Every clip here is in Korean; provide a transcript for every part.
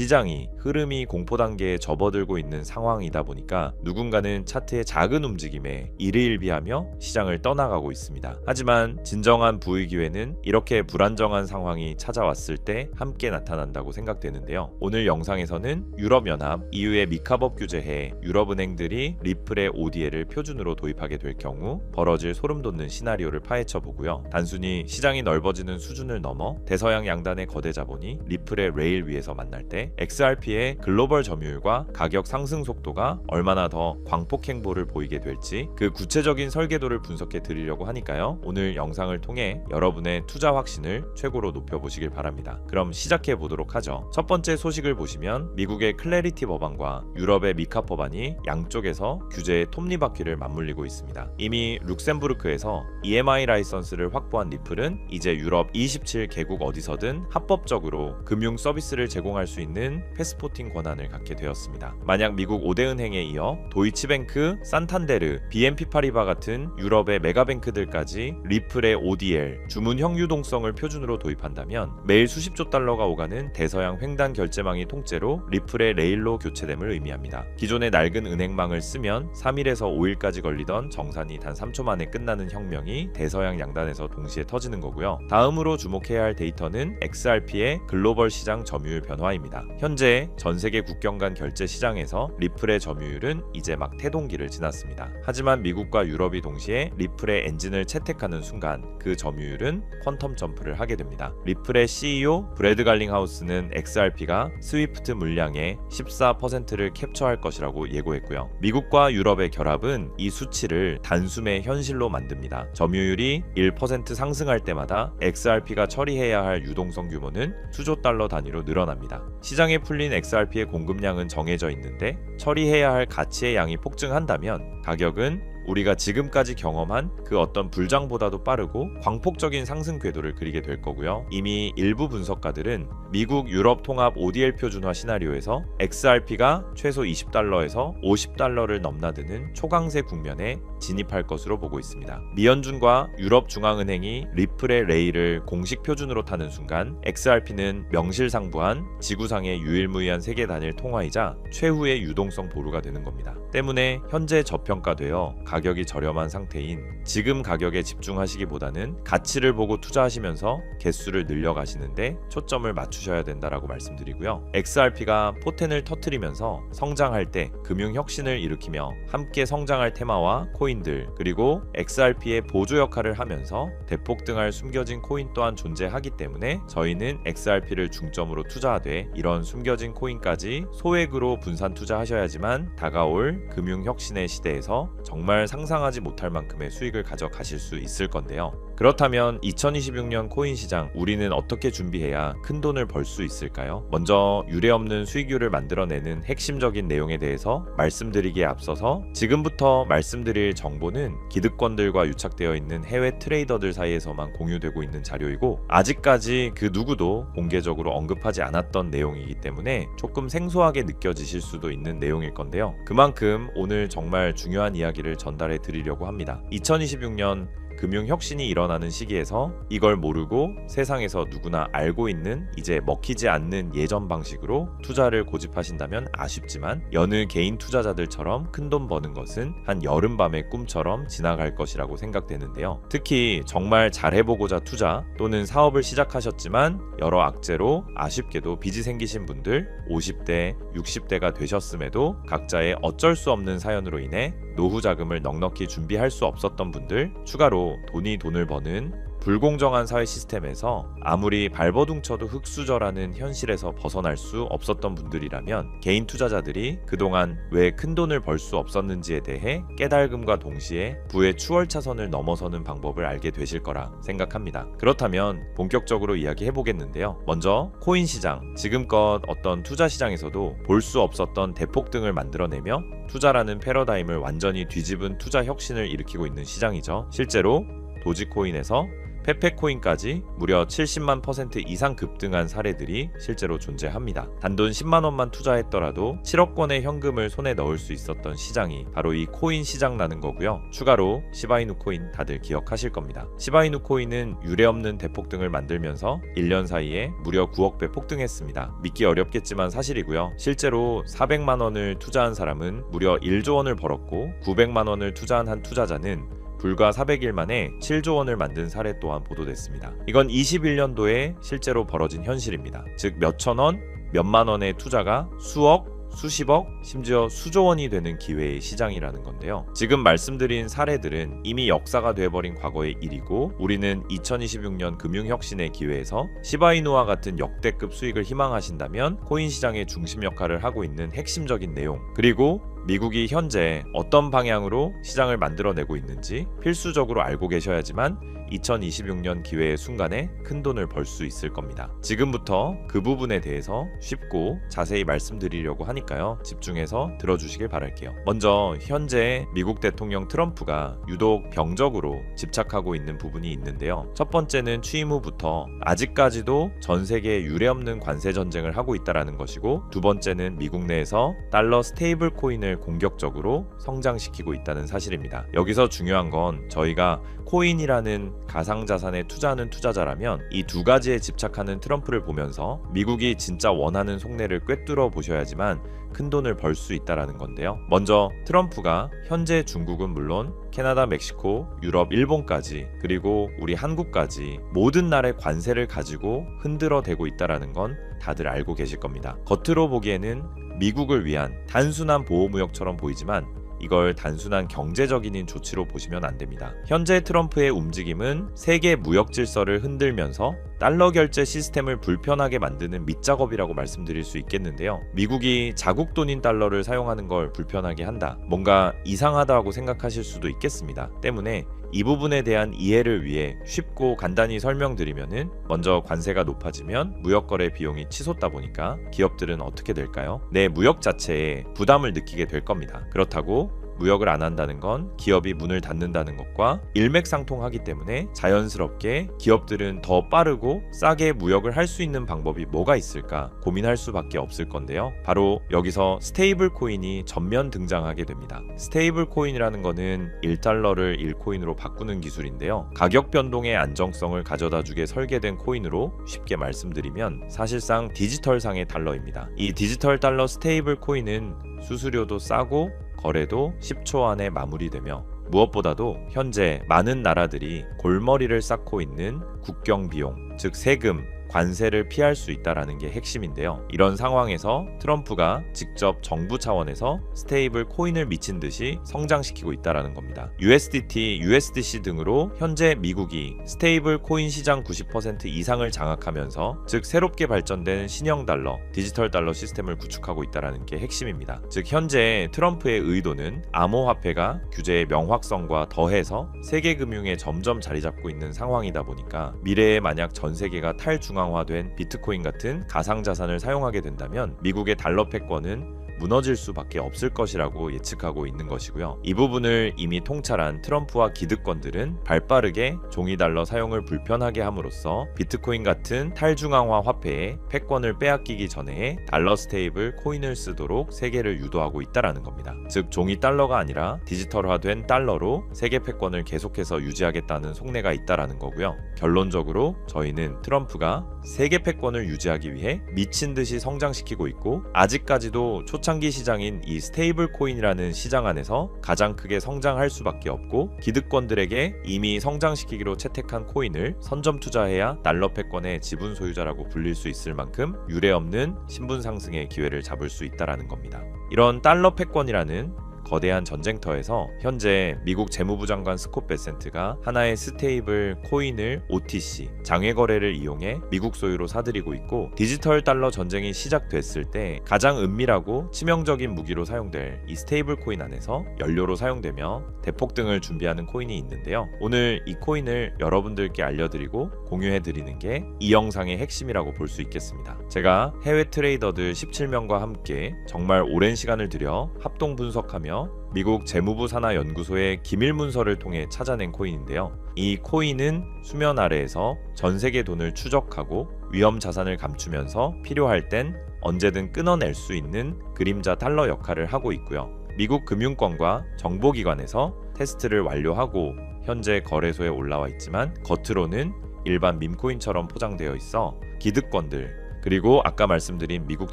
시장이 흐름이 공포 단계에 접어들고 있는 상황이다 보니까 누군가는 차트의 작은 움직임에 일희일비하며 시장을 떠나가고 있습니다. 하지만 진정한 부의 기회는 이렇게 불안정한 상황이 찾아왔을 때 함께 나타난다고 생각되는데요. 오늘 영상에서는 유럽연합 EU의 미카법 규제해 유럽은행들이 리플의 ODL을 표준으로 도입하게 될 경우 벌어질 소름 돋는 시나리오를 파헤쳐 보고요. 단순히 시장이 넓어지는 수준을 넘어 대서양 양단의 거대 자본이 리플의 레일 위에서 만날 때 XRP의 글로벌 점유율과 가격 상승 속도가 얼마나 더 광폭 행보를 보이게 될지 그 구체적인 설계도를 분석해 드리려고 하니까요. 오늘 영상을 통해 여러분의 투자 확신을 최고로 높여 보시길 바랍니다. 그럼 시작해 보도록 하죠. 첫 번째 소식을 보시면 미국의 클래리티 법안과 유럽의 미카 법안이 양쪽에서 규제의 톱니바퀴를 맞물리고 있습니다. 이미 룩셈부르크에서 EMI 라이선스를 확보한 리플은 이제 유럽 27개국 어디서든 합법적으로 금융 서비스를 제공할 수 있는 패스포팅 권한을 갖게 되었습니다. 만약 미국 5대 은행에 이어 도이치뱅크, 산탄데르, BNP 파리바 같은 유럽의 메가뱅크들까지 리플의 ODL 주문형 유동성을 표준으로 도입한다면 매일 수십조 달러가 오가는 대서양 횡단 결제망이 통째로 리플의 레일로 교체됨을 의미합니다. 기존의 낡은 은행망을 쓰면 3일에서 5일까지 걸리던 정산이 단 3초 만에 끝나는 혁명이 대서양 양단에서 동시에 터지는 거고요. 다음으로 주목해야 할 데이터는 XRP의 글로벌 시장 점유율 변화입니다. 현재 전 세계 국경 간 결제 시장에서 리플의 점유율은 이제 막 태동기를 지났습니다. 하지만 미국과 유럽이 동시에 리플의 엔진을 채택하는 순간 그 점유율은 퀀텀 점프를 하게 됩니다. 리플의 CEO 브래드 갈링하우스는 XRP가 스위프트 물량의 14%를 캡처할 것이라고 예고했고요. 미국과 유럽의 결합은 이 수치를 단숨에 현실로 만듭니다. 점유율이 1% 상승할 때마다 XRP가 처리해야 할 유동성 규모는 수조 달러 단위로 늘어납니다. 시장에 풀린 XRP의 공급량은 정해져 있는데 처리해야 할 가치의 양이 폭증한다면 가격은 우리가 지금까지 경험한 그 어떤 불장보다도 빠르고 광폭적인 상승 궤도를 그리게 될 거고요. 이미 일부 분석가들은 미국 유럽 통합 ODL 표준화 시나리오에서 XRP가 최소 20달러에서 50달러를 넘나드는 초강세 국면에 진입할 것으로 보고 있습니다. 미연준과 유럽 중앙은행이 리플의 레일을 공식 표준으로 타는 순간 XRP는 명실상부한 지구상의 유일무이한 세계 단일 통화이자 최후의 유동성 보루가 되는 겁니다. 때문에 현재 저평가되어 가격 이 저렴한 상태인 지금 가격에 집중하시기보다는 가치를 보고 투자하시면서 개수를 늘려가시는데 초점을 맞추셔야 된다라고 말씀드리고요. XRP가 포텐을 터트리면서 성장할 때 금융 혁신을 일으키며 함께 성장할 테마와 코인들 그리고 XRP의 보조 역할을 하면서 대폭 등할 숨겨진 코인 또한 존재하기 때문에 저희는 XRP를 중점으로 투자하되 이런 숨겨진 코인까지 소액으로 분산 투자하셔야지만 다가올 금융 혁신의 시대에서 정말 상상하지 못할 만큼의 수익을 가져가실 수 있을 건데요. 그렇다면 2026년 코인 시장 우리는 어떻게 준비해야 큰 돈을 벌 수 있을까요? 먼저 유례 없는 수익률을 만들어내는 핵심적인 내용에 대해서 말씀드리기에 앞서서 지금부터 말씀드릴 정보는 기득권들과 유착되어 있는 해외 트레이더들 사이에서만 공유되고 있는 자료이고 아직까지 그 누구도 공개적으로 언급하지 않았던 내용이기 때문에 조금 생소하게 느껴지실 수도 있는 내용일 건데요. 그만큼 오늘 정말 중요한 이야기를 전 달해 드리려고 합니다. 2026년 금융 혁신이 일어나는 시기에서 이걸 모르고 세상에서 누구나 알고 있는 이제 먹히지 않는 예전 방식으로 투자를 고집하신다면 아쉽지만 여느 개인 투자자들처럼 큰 돈 버는 것은 한 여름밤의 꿈처럼 지나갈 것이라고 생각되는데요. 특히 정말 잘해보고자 투자 또는 사업을 시작하셨지만 여러 악재로 아쉽게도 빚이 생기신 분들 50대, 60대가 되셨음에도 각자의 어쩔 수 없는 사연으로 인해 노후 자금을 넉넉히 준비할 수 없었던 분들 추가로 돈이 돈을 버는 불공정한 사회 시스템에서 아무리 발버둥 쳐도 흙수저라는 현실에서 벗어날 수 없었던 분들이라면 개인 투자자들이 그동안 왜 큰 돈을 벌 수 없었는지에 대해 깨달음과 동시에 부의 추월차선을 넘어서는 방법을 알게 되실 거라 생각합니다. 그렇다면 본격적으로 이야기해 보겠는데요. 먼저 코인 시장, 지금껏 어떤 투자 시장에서도 볼 수 없었던 대폭 등을 만들어내며 투자라는 패러다임을 완전히 뒤집은 투자 혁신을 일으키고 있는 시장이죠. 실제로 도지코인에서 페페코인까지 무려 70만 퍼센트 이상 급등한 사례들이 실제로 존재합니다. 단돈 10만 원만 투자했더라도 7억 원의 현금을 손에 넣을 수 있었던 시장이 바로 이 코인 시장라는 거고요. 추가로 시바이누 코인 다들 기억하실 겁니다. 시바이누 코인은 유례 없는 대폭등을 만들면서 1년 사이에 무려 9억 배 폭등했습니다. 믿기 어렵겠지만 사실이고요. 실제로 400만 원을 투자한 사람은 무려 1조 원을 벌었고 900만 원을 투자한 한 투자자는 불과 400일 만에 7조 원을 만든 사례 또한 보도됐습니다. 이건 21년도에 실제로 벌어진 현실입니다. 즉 몇천 원, 몇만 원의 투자가 수억, 수십억, 심지어 수조 원이 되는 기회의 시장이라는 건데요. 지금 말씀드린 사례들은 이미 역사가 돼버린 과거의 일이고 우리는 2026년 금융혁신의 기회에서 시바이누와 같은 역대급 수익을 희망하신다면 코인 시장의 중심 역할을 하고 있는 핵심적인 내용 그리고 미국이 현재 어떤 방향으로 시장을 만들어내고 있는지 필수적으로 알고 계셔야지만 2026년 기회의 순간에 큰 돈을 벌 수 있을 겁니다. 지금부터 그 부분에 대해서 쉽고 자세히 말씀드리려고 하니까요. 집중해서 들어주시길 바랄게요. 먼저 현재 미국 대통령 트럼프가 유독 병적으로 집착하고 있는 부분이 있는데요. 첫 번째는 취임 후부터 아직까지도 전 세계에 유례없는 관세 전쟁을 하고 있다라는 것이고 두 번째는 미국 내에서 달러 스테이블 코인을 공격적으로 성장시키고 있다는 사실입니다. 여기서 중요한 건 저희가 코인이라는 가상자산에 투자하는 투자자라면 이 두 가지에 집착하는 트럼프를 보면서 미국이 진짜 원하는 속내를 꿰뚫어 보셔야지만 큰 돈을 벌 수 있다라는 건데요. 먼저 트럼프가 현재 중국은 물론 캐나다, 멕시코, 유럽, 일본까지 그리고 우리 한국까지 모든 나라의 관세를 가지고 흔들어 대고 있다라는 건 다들 알고 계실 겁니다. 겉으로 보기에는 미국을 위한 단순한 보호무역처럼 보이지만 이걸 단순한 경제적인 조치로 보시면 안 됩니다. 현재 트럼프의 움직임은 세계 무역 질서를 흔들면서 달러 결제 시스템을 불편하게 만드는 밑작업이라고 말씀드릴 수 있겠는데요. 미국이 자국 돈인 달러를 사용하는 걸 불편하게 한다. 뭔가 이상하다고 생각하실 수도 있겠습니다. 때문에 이 부분에 대한 이해를 위해 쉽고 간단히 설명드리면은 먼저 관세가 높아지면 무역 거래 비용이 치솟다 보니까 기업들은 어떻게 될까요? 내 무역 자체에 부담을 느끼게 될 겁니다. 그렇다고 무역을 안 한다는 건 기업이 문을 닫는다는 것과 일맥상통하기 때문에 자연스럽게 기업들은 더 빠르고 싸게 무역을 할 수 있는 방법이 뭐가 있을까 고민할 수밖에 없을 건데요. 바로 여기서 스테이블 코인이 전면 등장하게 됩니다. 스테이블 코인이라는 거는 1달러를 1코인으로 바꾸는 기술인데요. 가격 변동의 안정성을 가져다 주게 설계된 코인으로 쉽게 말씀드리면 사실상 디지털상의 달러입니다. 이 디지털 달러 스테이블 코인은 수수료도 싸고 거래도 10초 안에 마무리되며 무엇보다도 현재 많은 나라들이 골머리를 쌓고 있는 국경 비용, 즉 세금, 관세를 피할 수 있다라는 게 핵심인데요. 이런 상황에서 트럼프가 직접 정부 차원에서 스테이블 코인을 미친 듯이 성장시키고 있다라는 겁니다. USDT, USDC 등으로 현재 미국이 스테이블 코인 시장 90% 이상을 장악하면서 즉 새롭게 발전된 신형 달러, 디지털 달러 시스템을 구축하고 있다라는 게 핵심입니다. 즉 현재 트럼프의 의도는 암호화폐가 규제의 명확성과 더해서 세계 금융에 점점 자리 잡고 있는 상황이다 보니까 미래에 만약 전 세계가 탈중앙 중앙화된 비트코인 같은 가상 자산을 사용하게 된다면 미국의 달러 패권은 무너질 수밖에 없을 것이라고 예측하고 있는 것이고요. 이 부분을 이미 통찰한 트럼프와 기득권들은 발빠르게 종이 달러 사용을 불편하게 함으로써 비트코인 같은 탈중앙화 화폐의 패권을 빼앗기기 전에 달러 스테이블 코인을 쓰도록 세계를 유도하고 있다라는 겁니다. 즉 종이 달러가 아니라 디지털화된 달러로 세계 패권을 계속해서 유지하겠다는 속내가 있다라는 거고요. 결론적으로 저희는 트럼프가 세계 패권을 유지하기 위해 미친 듯이 성장시키고 있고 아직까지도 초창기 시장인 이 스테이블 코인이라는 시장 안에서 가장 크게 성장할 수밖에 없고 기득권들에게 이미 성장시키기로 채택한 코인을 선점 투자해야 달러 패권의 지분 소유자라고 불릴 수 있을 만큼 유례 없는 신분 상승의 기회를 잡을 수 있다라는 겁니다. 이런 달러 패권이라는 거대한 전쟁터에서 현재 미국 재무부 장관 스콧 베센트가 하나의 스테이블 코인을 OTC 장외 거래를 이용해 미국 소유로 사들이고 있고 디지털 달러 전쟁이 시작됐을 때 가장 은밀하고 치명적인 무기로 사용될 이 스테이블 코인 안에서 연료로 사용되며 대폭 등을 준비하는 코인이 있는데요. 오늘 이 코인을 여러분들께 알려드리고 공유해드리는 게 이 영상의 핵심이라고 볼 수 있겠습니다. 제가 해외 트레이더들 17명과 함께 정말 오랜 시간을 들여 합동 분석하며 미국 재무부 산하 연구소의 기밀 문서를 통해 찾아낸 코인인데요. 이 코인은 수면 아래에서 전 세계 돈을 추적하고 위험 자산을 감추면서 필요할 땐 언제든 끊어낼 수 있는 그림자 달러 역할을 하고 있고요. 미국 금융권과 정보기관에서 테스트를 완료하고 현재 거래소에 올라와 있지만 겉으로는 일반 밈코인처럼 포장되어 있어 기득권들 그리고 아까 말씀드린 미국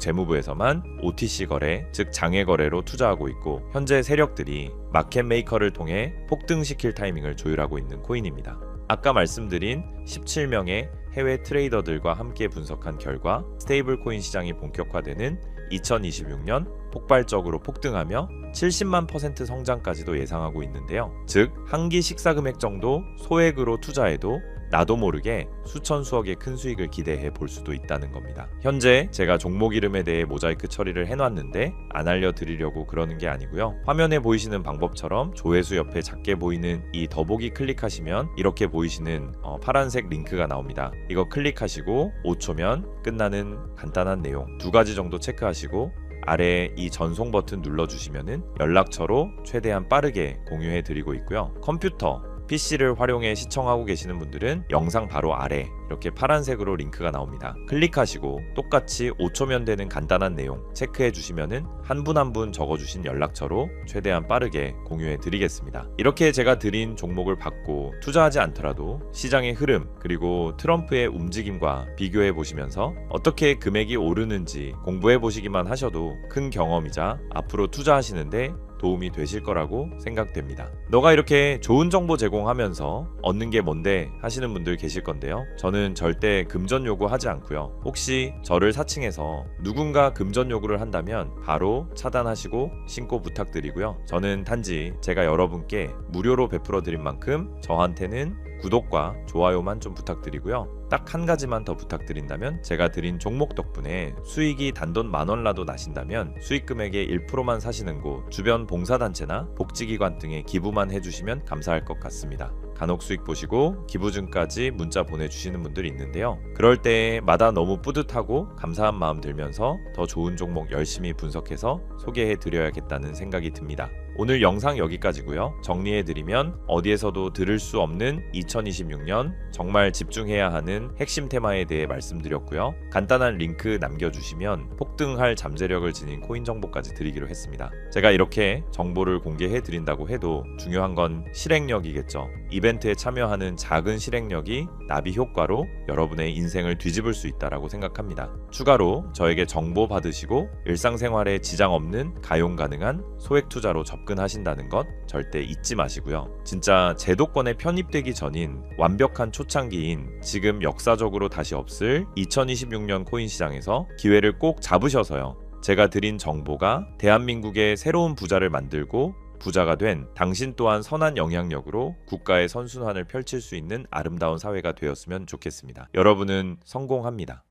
재무부에서만 OTC 거래, 즉 장외 거래로 투자하고 있고 현재 세력들이 마켓 메이커를 통해 폭등시킬 타이밍을 조율하고 있는 코인입니다. 아까 말씀드린 17명의 해외 트레이더들과 함께 분석한 결과 스테이블 코인 시장이 본격화되는 2026년 폭발적으로 폭등하며 70만 퍼센트 성장까지도 예상하고 있는데요. 즉, 한 끼 식사 금액 정도 소액으로 투자해도 나도 모르게 수천 수억의 큰 수익을 기대해 볼 수도 있다는 겁니다. 현재 제가 종목 이름에 대해 모자이크 처리를 해놨는데 안 알려드리려고 그러는 게 아니고요. 화면에 보이시는 방법처럼 조회수 옆에 작게 보이는 이 더보기 클릭하시면 이렇게 보이시는 어, 파란색 링크가 나옵니다. 이거 클릭하시고 5초면 끝나는 간단한 내용 두 가지 정도 체크하시고 아래 이 전송 버튼 눌러주시면은 연락처로 최대한 빠르게 공유해 드리고 있고요. 컴퓨터 PC를 활용해 시청하고 계시는 분들은 영상 바로 아래 이렇게 파란색으로 링크가 나옵니다. 클릭하시고 똑같이 5초면 되는 간단한 내용 체크해 주시면은 한 분 한 분 적어주신 연락처로 최대한 빠르게 공유해 드리겠습니다. 이렇게 제가 드린 종목을 받고 투자하지 않더라도 시장의 흐름 그리고 트럼프의 움직임과 비교해 보시면서 어떻게 금액이 오르는지 공부해 보시기만 하셔도 큰 경험이자 앞으로 투자하시는데 도움이 되실 거라고 생각됩니다. 너가 이렇게 좋은 정보 제공하면서 얻는 게 뭔데 하시는 분들 계실 건데요. 저는 절대 금전 요구하지 않고요. 혹시 저를 사칭해서 누군가 금전 요구를 한다면 바로 차단하시고 신고 부탁드리고요. 저는 단지 제가 여러분께 무료로 베풀어 드린 만큼 저한테는 구독과 좋아요만 좀 부탁드리고요. 딱 한 가지만 더 부탁드린다면 제가 드린 종목 덕분에 수익이 단돈 만 원라도 나신다면 수익 금액의 1%만 사시는 곳 주변 봉사단체나 복지기관 등에 기부만 해주시면 감사할 것 같습니다. 간혹 수익 보시고 기부증까지 문자 보내주시는 분들이 있는데요. 그럴 때마다 너무 뿌듯하고 감사한 마음 들면서 더 좋은 종목 열심히 분석해서 소개해 드려야겠다는 생각이 듭니다. 오늘 영상 여기까지고요. 정리해드리면 어디에서도 들을 수 없는 2026년 정말 집중해야 하는 핵심 테마에 대해 말씀드렸고요. 간단한 링크 남겨주시면 폭등할 잠재력을 지닌 코인 정보까지 드리기로 했습니다. 제가 이렇게 정보를 공개해 드린다고 해도 중요한 건 실행력이겠죠. 이벤트에 참여하는 작은 실행력이 나비 효과로 여러분의 인생을 뒤집을 수 있다라고 생각합니다. 추가로 저에게 정보 받으시고 일상생활에 지장 없는 가용 가능한 소액 투자로 접근하신다는 것 절대 잊지 마시고요. 진짜 제도권에 편입되기 전인 완벽한 초창기인 지금 역사적으로 다시 없을 2026년 코인 시장에서 기회를 꼭 잡으셔서요. 제가 드린 정보가 대한민국의 새로운 부자를 만들고 부자가 된 당신 또한 선한 영향력으로 국가의 선순환을 펼칠 수 있는 아름다운 사회가 되었으면 좋겠습니다. 여러분은 성공합니다.